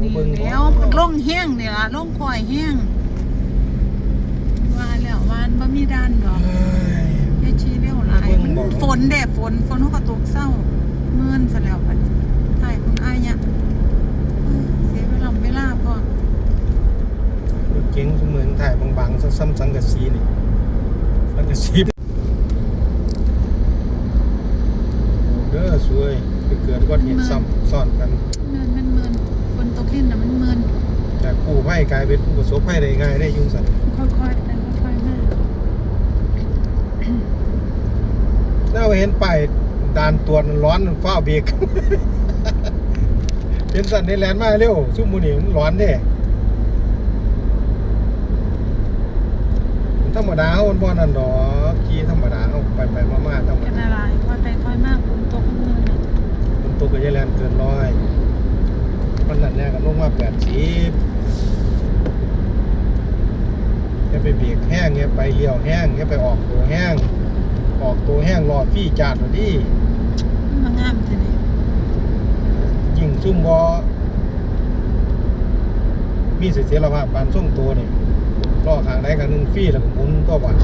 นี่เบิ่งแล้วล่องแห้งนี่ล่ะล่องคอยแห้งว่าแล้ววานบ่มีด้านดอกเอ้ยเฮ็ดชีเร็วหลายเบิ่งมันบ่ฝนแดดฝนฝนเขาก็ตกเศร้าเมื่อนซะแล้วบัดนี้ถ่ายคุณอายเนี่ยเออเสียเวลาเวลาพอรถเก๋งเสมือนถ่ายบางๆซ้ำๆสังกะสีนี่สังกะสีเด้อสวยไปเกิดอุบัติเหตุซ้ำซ้อนกันเมื่อนมันเมื่อนฝนตกลิ้นน่ะมันเมื่อน จากกู้ภัยกลายเป็นผู้ประสบภัยได้ง่ายได้ยุ่งสันค่อยๆไปค่อยๆมาถ้าเห็นป้ายด่านตรวจร้อนฟ้าเบรกเป็นสันในแลนด์มาเร็วซุ่มมูนี่มันร้อนเด้ธรรมดาเขามันบ่นั่นดอกขี่ธรรมดาเขาไปไปมาๆธรรมเป็นดาอะไรค่อยไปค่อยมาฝนตกมันเมื่อนน่ะมันตกกับยายแลนด์เกินร้อยมันนั่นเนี่ยก็ลงมาแปดสิบ แค่ไปเบรกแห้งแค่ไปเลี้ยวแห้งแค่ไปออกตัวแห้ง ออกตัวแห้งรอฟี่จาดพอดีมันงามจังนี่ยิ่งซุ่มบอมีเสถียรภาพปานส่งตัวนี่ล่อข้างใดข้างหนึงฟรีแล้วก็หมุนตัวบัด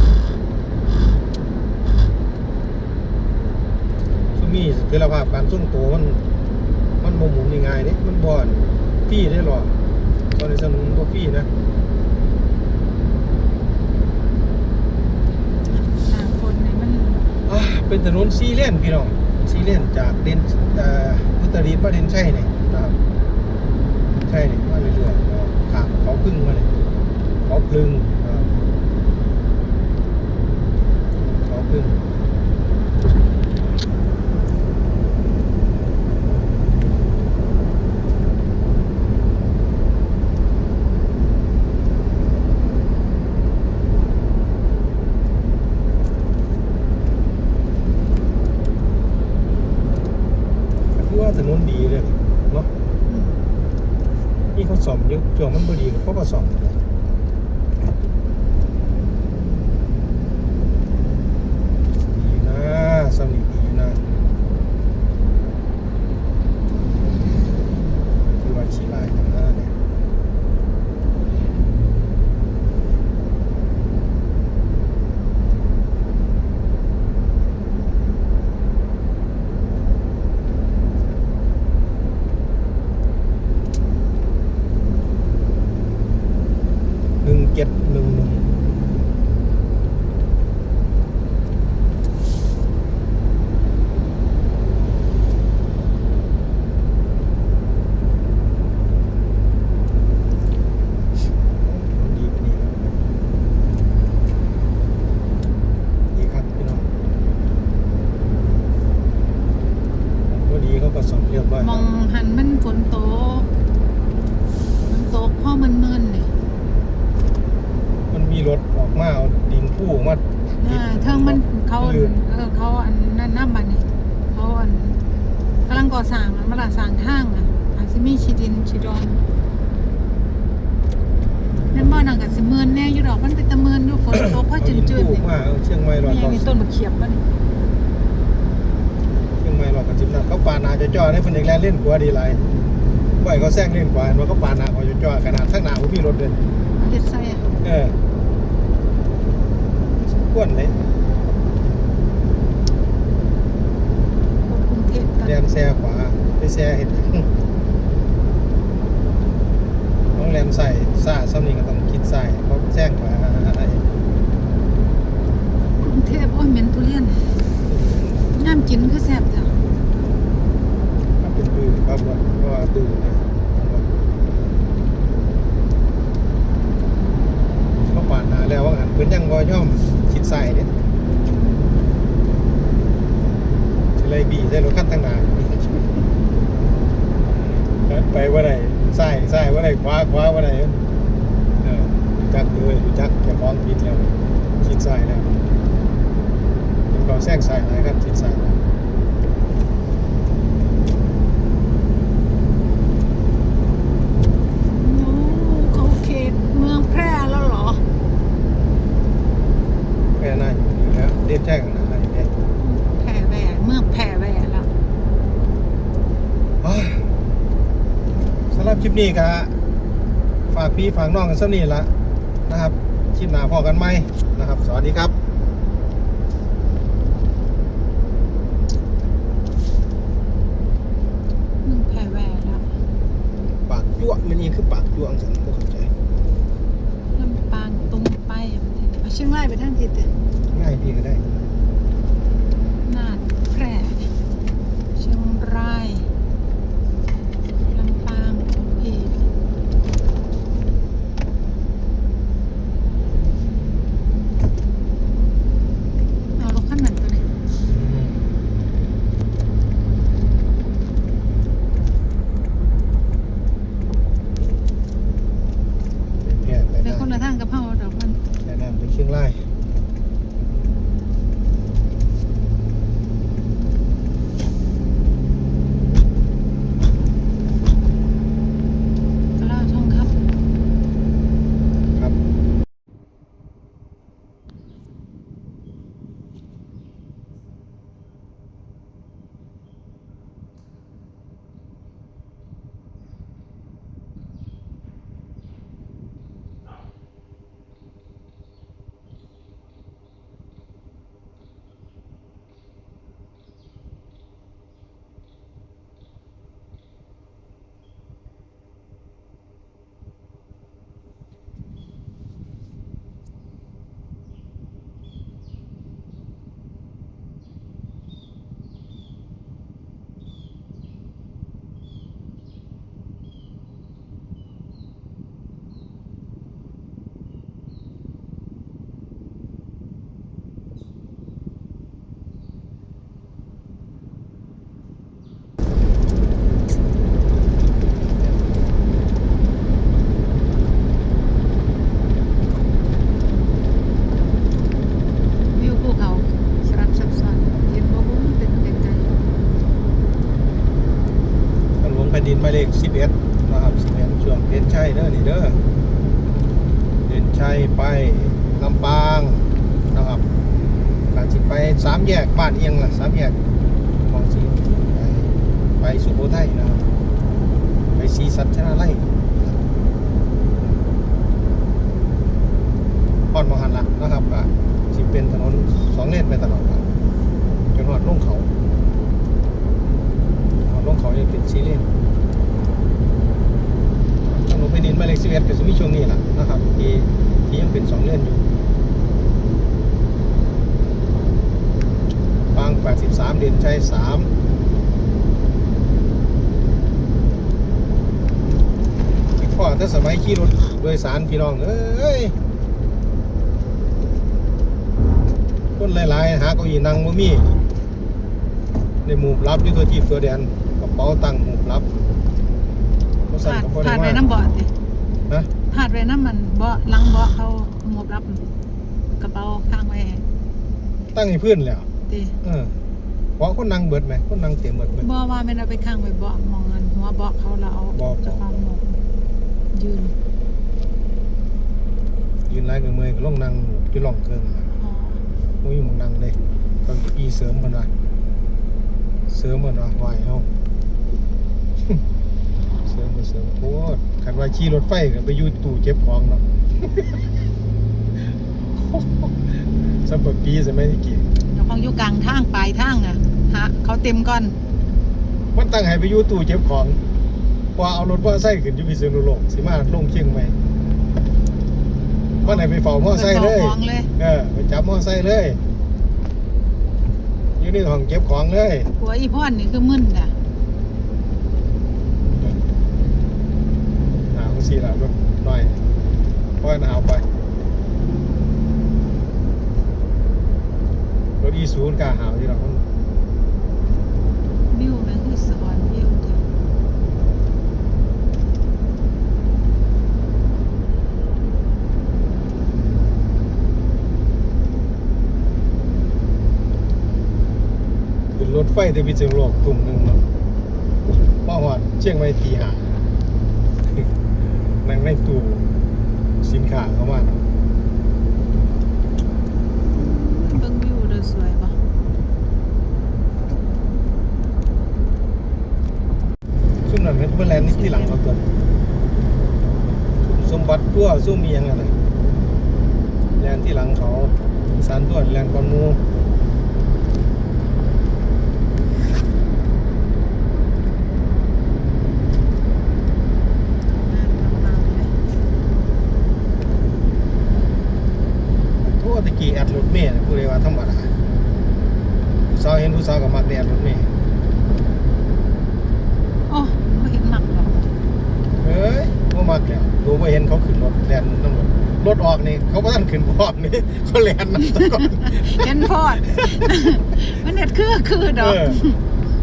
ซุ่มมีเสถียรภาพปานส่งตัวมันมันบ่หมุนง่ายๆเด้มันบ่อนฟรีได้หรอตอนนี้สนุนบ่ฟรีนะ หน้าฝนนี่มัน อ่า เป็นถนนซีเลนพี่น้องซีเลนจากเดนเอ่ออุตรดิตถ์มาเดนใช่เนี่นะครับใช่เนี่ยมาเรื่อยๆนขามเขาพึ่งมาเนี่ยเขาพึ่งนะครับเขาพึ่งก็คือว่าถนนดีเลยเนาะ อืม นี่เขาซ่อมอยู่ช่วงมันบ่ดีเขาก็ซ่อมนะดีนะสำนีดีนะคือว่าขี้ลายนะเนี่ย หนึ่งเจ็ดหนึ่งหนึ่งดีปะเนี่ยดีครับพี่น้องพอดีเขา ก็สอบเรียบร้อยมแล้อวงหันมันฝนตกฝนตกเพราะมันเมื่อนนี่มันมีรถออกมาเอาดินผู้ออกมาอ่าเทิงมันเขาลื่นเออเขาอันนั้นน้ำบันนี่เขาอันกำลังก่อสร้างมันมาละสร้างทางอะอาจสิมีชีดินชีดอนนั่นบ่นังกับสิเมินแน่อยู่ดอกมันเป็นตะเมินอยู่ฝนตกเพราะจืดๆเอาดินผู้นี่มาเอาเชียงใหม่รอมีดอย่างเขามีต้นมะเขียบบ่นี่เชียงใหม่ร อดกับจิมน้ำเขาปานาจะจ่อได้เพิ่นอีกแล้วเล่นกว่าดีไรบ่อยเขาแซงเล่นกว่าเห็นว่าเขาปานาเขาจะจ่อขนาดข้งหน้าบ่มีรถเลยเฮ็ดใส่อะเออสมควรเลยคนกรุงเทพกันแลนแซ่ขวาไปแซ่เห็นหยังต้องแลนใส่ซ่าซ้ำนี่ก็ต้องคิดใส่เพราะแซงขวาอะไรกรุงเทพโอ้ยเหม็นทุเรียนน้ำกินคือแซ่บจ้ะ ครับเป็นปือครับว่า เพราะว่าปือเนี่ยเขาปาดหนาแล้วว่าหันเพิ่นยังบ่ย่อมคิดใส่เนี่ยสิไล่บีใส่รถคันทางหน้าไปว่าไดใส่ใส่ว่าไดขวาขวาว่าไรรู้จักเลยรู้จักเจะฟ้องผิดแล้วคิดใส่แล้วเห็นเขาแซงใส่หลายกันคิดใส่แล้ว โอ้เขาเขตเมืองแพร่แล้วเหรอ แค่หน้าอยู่แล้วเรียกแจ้งน้าอยู่เนี่ยแพร่แว่เมื่อแพร่แว่แล้วอ้าวสารคลิปนี้ก็ฝากพี่ฝากน้องกันสักนี่ละนะครับคลิปหน้าพอกันไหมนะครับ สวัสดีครับมึงแพ้แหวนแล้วปากจ้วงมันนี่คือปากจ้วงสันบ่เข้าใจลำปางตรงไปอะมัน เชียงรายไปทางทิศเด้ง่ายพี่ก็ได้ น่านแพร่เชียงรายลำปางโอเคเอารถขั้นนั้นตัวนี้ อืมเป็นแพทย์ไป เป็น ได้ คนละทางกับเฮาดอกมัน แนะนำไปเชียงราย ตลาดทองคำ ครับ วิวภูเขาสลับซับซ้อนเห็นบ่บุ้งเป็นไกล ทางหลวงแผ่น ดินหมายเลข11นะครับ11ช่วงเด่นชัยเด้อนี่เด้อเด่นชัยไปลำปางนะครับการสิไปสามแยกบ้านเอียงล่ะสามแยกมองสิไปไปสุโขทัยนะครับไปศรีสัชนาลัยพอดมหันละนะครับก็สิเป็นถนนสองเลนไปตลอดครับจนหอดลงเขา เอาลงเขายังเป็นซีเรียสถนนแผ่นดินหมายเลขสิบเอ็ดก็จะมีช่วงนี้แหละนะครับ ที่ที่ยังเป็นสองเลนอยู่ปางแปดสิบสามเด่นชัยสามที่พ่อถ้า สมัยขี่รถโดยสารพี่น้องเอ้ยคนหลายๆหาเก้าอี้นั่งบ่มีในหมู่รับอยู่ตัวทีบตัวแดนกระเป๋าตังค์หมู่รับก็ๆสั่นผ่านกับพ่อผ่านได้ไปว่าน้ำเบาะตินะผ่านไปน้ำมันเบาะหลังเบาะเขาหมวบรับกระเป๋าข้างไว้ตั้งให้เพื่อนแล้วติเออเพราะคนนั่งเบิดไหมคนนั่งเต็มเบิดไหมบ่ว่าไม่นเอาไปข้างไว้เบาะมองเงินหัวเบาะเขาเราเอาเบาะเจะความหมวก ยืนยืนไล่กับมือก็ลงนั่งจุล่องเครื่องน่ะอ๋อบ่มีหมองนั่งเลยก็อีเสริมมันว่าเสริมมันว่าไหวเฮาเสริมบ่เสริมโคตรคันว่าขี่รถไฟก็ไปอยู่ตู้เก็บของเนาะสัปปีสมัยนี้กี่เจ้าของอยู่กลางทางปลายทางอะฮะเขาเต็มก่อนมันตั้งให้ไปอยู่ตู้เก็บของ พอเอารถมอเตอร์ไซค์ขึ้นอยู่พิษณุโลกสิมาลงเชียงใหม่มันให้ไปเฝ้ามอเตอร์ไซค์เลยไปฝ้าของเลย เออไปจับมอเตอร์ไซค์เลย อยู่ในห้องเก็บของเลย หัวอีพ่อนนี่คือมึนอะหนาวสิล่ะรถหน่อยเพราะว่าหนาวไปรถอีซูนกล้าหาวที่เราวิวนั่นคือสอนวิวเด้อ ขึ้นร ถไฟที่พิษณุโลกทุ่มหนึ่งเนาะพ่อหอดเชียงใหม่ตีหานั่งในตู้สินค้าเข้ามาเนาะเบิ่งวิวเด้อสวยบ่ซุ่มนั้นนั้นเป็นเพื่อนแลนด์นี่ที่หลังเขาตัวซุ่มสมบัติตัวซุ่มมีหยังไงนะแลนด์ที่หลังเขาสารตัวแลนด์กอนหมู โอ้ตะกี้แอดรถเมล์ผู้ใดว่าธรรมดาผู้สาวเห็นผู้สาวก็มักได้แอดรถเมล์ โอ้ไม่เห็นหมักหรอก เฮ้ยบ่มักแล้วตัวบ่เห็นเขาขึ้นรถแล่นน้ำรถรถออกนี่เขาบ่ทันขึ้นพร้อ มนี่เขาแล่นนำตะก่อนเห็นพอด มันเน็ดคือคือดเออ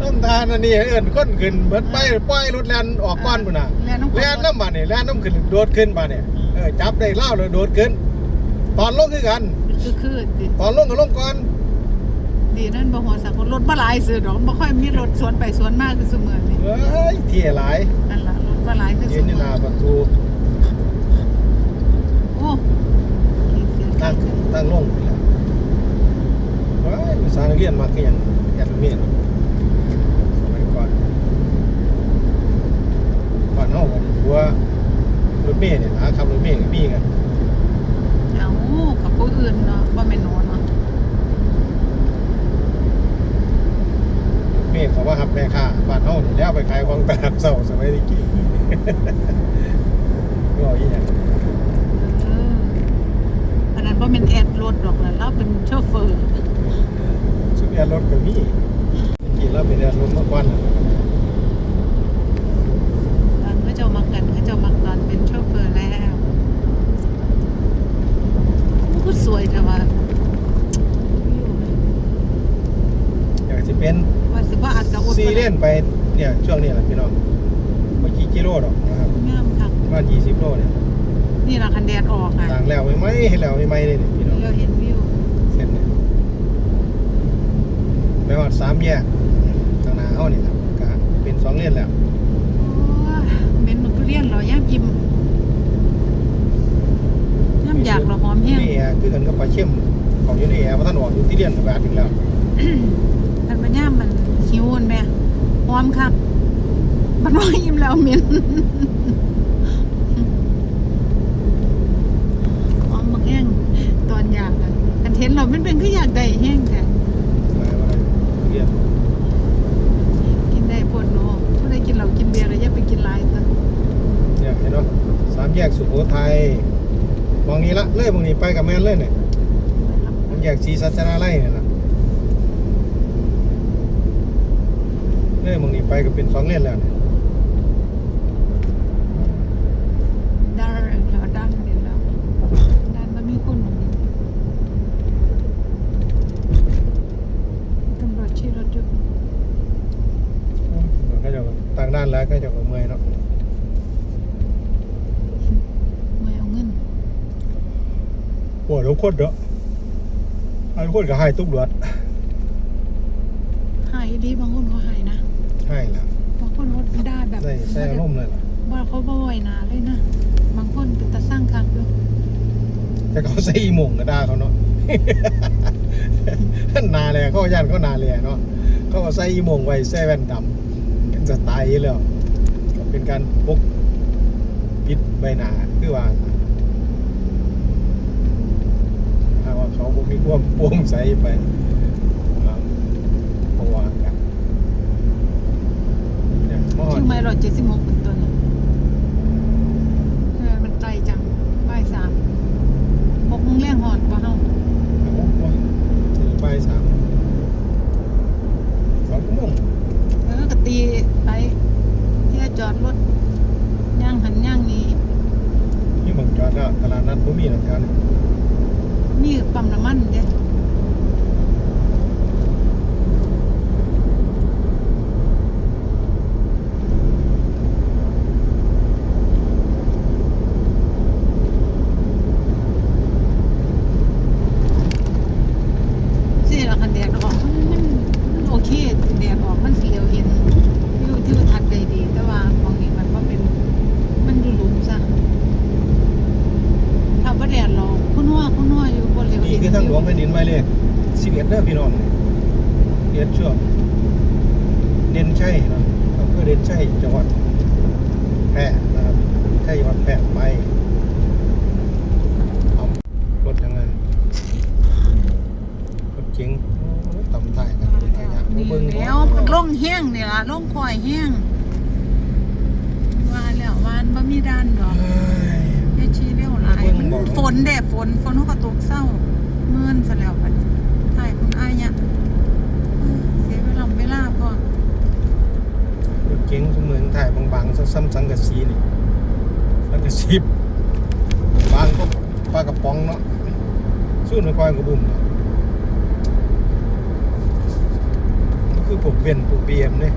กอต้นทานอันนี้เอิ้นคนขึ้นเบิดไปปล่อยรถแล่นออกก่อนพุ่นน่ะแล่นน้ำแล่นน้ำบาดนี่แล่นน้ำขึ้นโดดขึ้นบาดนี่เออจับได้เล่าเลยโดดขึ้น ตอนลงคือกัน คือคือดิตอนลงก็ลงก่อนดีนั่นบ่หัวสักคนรถบ่หลายซื้อดอกบ่ค่อยมีรถสวนไปสวนมากคือซุมื้อนี่เฮ้ยเที่ยหลายนั่นล่ะรถบ่หลายคือยืซุนอยู่หมื้อน้าประตูโอ้ เสียงตั้ตั้งงตั้งลงไปแล้วว้ายภาษานักเรียนมากก็ยังแอดเมียนสมัยก่อนก่อนเฮากันหัวรถเมล์เนี่ยหาขับรถเมล์ก็มีกันเอากับผู้อื่นเนาะบ่แม่นโนเนาะรถเมล์เขาว่าหับแม่ค้าบ้านเฮานี่แล้วไปขายของตลาดเช้าสมัยนี้กี้ก็อีหยังเอออั นนั้นบ่แม่นแอดรถดอกแล้วเราเป็นโชเฟอร์สุดแอดรถก็มีกี่เราเป็นแอดรถเมื่อก่อนน่ะตอนเขาเจ้ามักกันเขาเจ้ามักตอนเป็นโชเฟอร์แล้วมันก็สวยแต่ว่าอยากสิเป็นว่าสิว่าอาจจะอดซีเล่นไปเนี่ยช่วงนี้แหละพี่น้องไม่กี่กิโลหรอกนะครับ งามคักประมาณ20โลเนี่ย นี่ล่ะคันแดดออกอะต่างแล้วไม่ไหมให้แล้วไม่ไหมเลยนี่พี่น้องเราเห็นวิวเส้นเนี่ยไม่ว่าสามแยกข้างหน้าเขานี่แหละก็เป็นสองเลนแล้วโอ้ยเหม็นมันทุเรียนเหรอย่ำอิ่มย่ำอยากเหรอหอมแห้งนี่แอร์คือกันกับปลาเข้มของอยู่ในแอร์เพราะท่านออกอยู่ที่เรียนกับแอร์ถึงแล้วคันมันย่ำมันหิวมันแม่หอมคักมันว่าอิ่มแล้วเหม็นหอมบักแห้งตอนอยากอะกัน เห็นเรามันเป็นก็อยากได้แห้งแต่มาว่าเรียนกินได้ปวดโนถ้าได้กินเหล้ากินเบียร์ก็อย่าไปกินหลายตัวเนี่ยเห็นเนาะสามแยกสุโขทัยมองนี้ละเลยมองนี้ไปกับแม่นเลยเนี่ยมันแยกสีสัจนาไล่เนี่ยนะเลยมองนี้ไปก็เป็นสองเลนแล้วเนี่ย ดันแล้วดันเดี๋ยวแล้วดันมันมีคนหนึ่งตำรวจชี้รถอยู่ ก็จะต่างด้านแล้วก็จะเมื่อยเนาะไม่เอาเงินโอ้ยทุกคนเด้อทุกคนก็ให้ตุ๊กหลวดหายดีบางคนเขาหายนะให้แล้วบางคนเขาด่าแบบใส่ใส่อารมณ์เลยล่ะว่าเขาบ่อยหนาเลยนะบางคนเป็นตาสร้างคักด้วยแต่เขาใส่อีหมงก็ด่าเขาเนาะนาเลยเขาย่านเขานาเลยเนาะเขาก็ใส่อีหมงไว้ใส่แว่นดำ เป็นสไตล์อยู่แล้วก็เป็นการปกปิดใบหน้าคือว่าถ้าว่าเขาบ่มีความโปร่งใสไปครับเพราะว่ากันเนี่ยมอดชื่อไม่รอเจ็ดสิบหกเป็นตัวเนี่ยเออมันไกลจังบ่ายสามหกโมงแรงหอดบ่เฮา โอ้โหถึงบ่ายสามสองชั่วโมง เออกตีไปที่จอดรถย่างหันย่างนี้ นี่บางจอดแล้วตลาดนั ดบ่มีหรอกแถวนี้ มีปั๊มน้ำมันเด้สิละคันแดดออกมันมันมันโอเคแดดออกมันสิเหลียวเห็นวิวทิวทัศน์ได้ดี แต่ว่าบางทีมันก็เป็น มันดูหลุมซะถ้าบ่แดดหรอกคุณว่าคุณว่าอยู่บนเหลียว นี่ เห็น คือทางหลวงแผ่นดินห มายเลข11เด้อพี่น้องเรียนช่วงเด่นชัยเนาะอำเภอเด่นชัยจังหวัดพร่นะครับใช่จังหวัดแพร่ไปเอารถยังไงรถเก๋งโอ้ยต่ำท้ายกันอะไรอย่างนี่เบิ่งแล้วลงแห้งนี่ล่ะลงคอยแห้งว่าแล้ววานบ่มีด้านดอกเฮ้ยแค่ชี้เร็วหลายเบิ่งมันบอกฝนแดดฝนฝนเขาก็ตกเศร้าเมื่อนซะแล้วบัดนี้ถ่ายคุณอายเนี่ยเสียเวลาเวลาพอรถเก๋งสมือนถ่ายบางๆซ้ำๆสังกะสีนี่สังกะสีบางก็ปลากระป๋องเนาะสู้ในควายกระบุ่มคือผมเวียนผมเบียมเนี่ย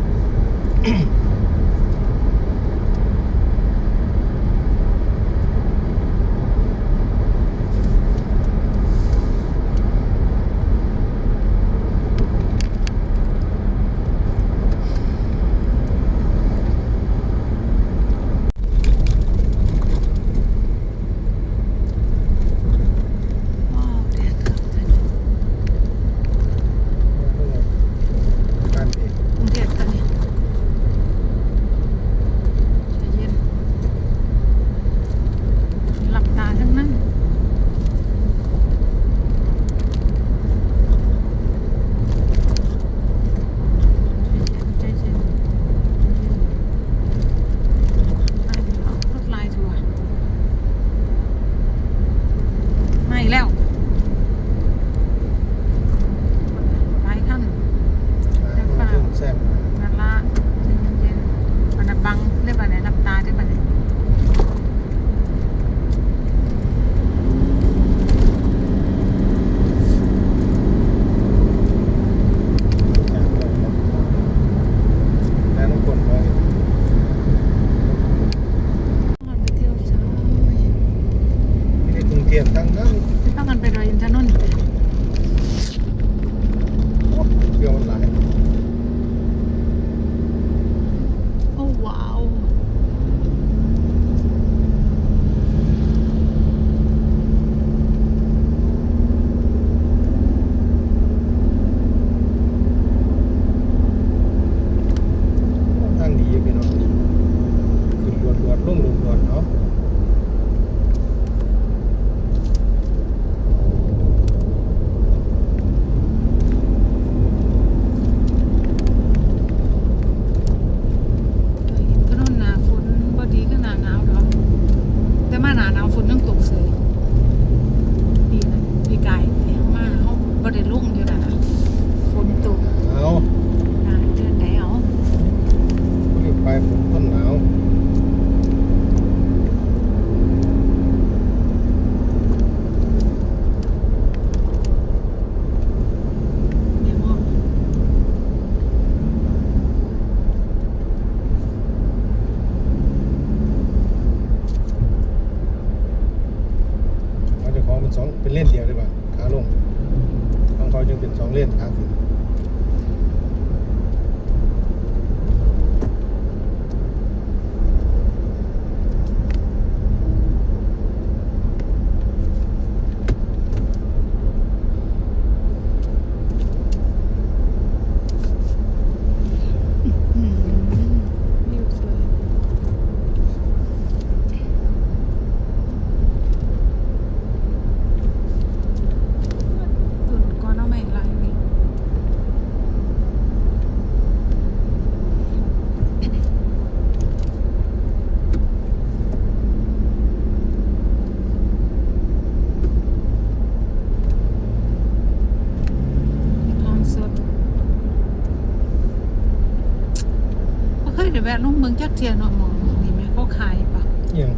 ได้แวะลงเมืองจักเทียเนาะหมองนี่ไหมเขาขายปะเอียง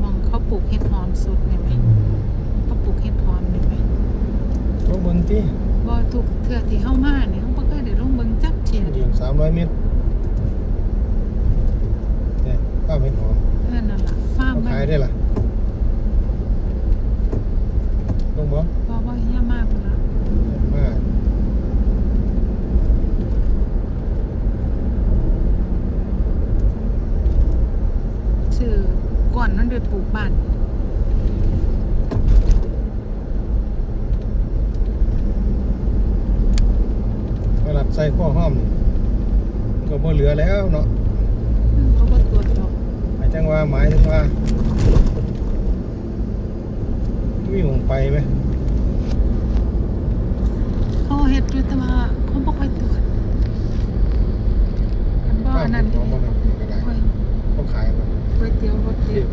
หมองเขาปลูกเห็ดหอมสดนี่ไหมเขาปลูกเห็ดหอมนี่ไหมลงเบิ้งที่บ่ทุกเทื่อที่เข้ามาเนี่ยเขาบ่เคยได้ลงเมืองจักเทียเดียงสามร้อยเมตรเนี่ยข้าวเป็นหอมเออนั่นล่ะฟาร์มเขามันขายได้ล่ะลงบ่บ่บ่เฮียมากพุ่นละ ก่อนนั่นเดือปลูกบ้านตลาดใส่ข้อห้อมนี่ก็บ่เหลือแล้วเนาะเขาบ่ตัวเดียวหมายถึงว่าหมายถึงว่ามีวงไปไหมเขาเฮ็ดอยู่แต่ว่าเขาบ่ค่อยตรวจบ้านนั้น Porque eu vou ter.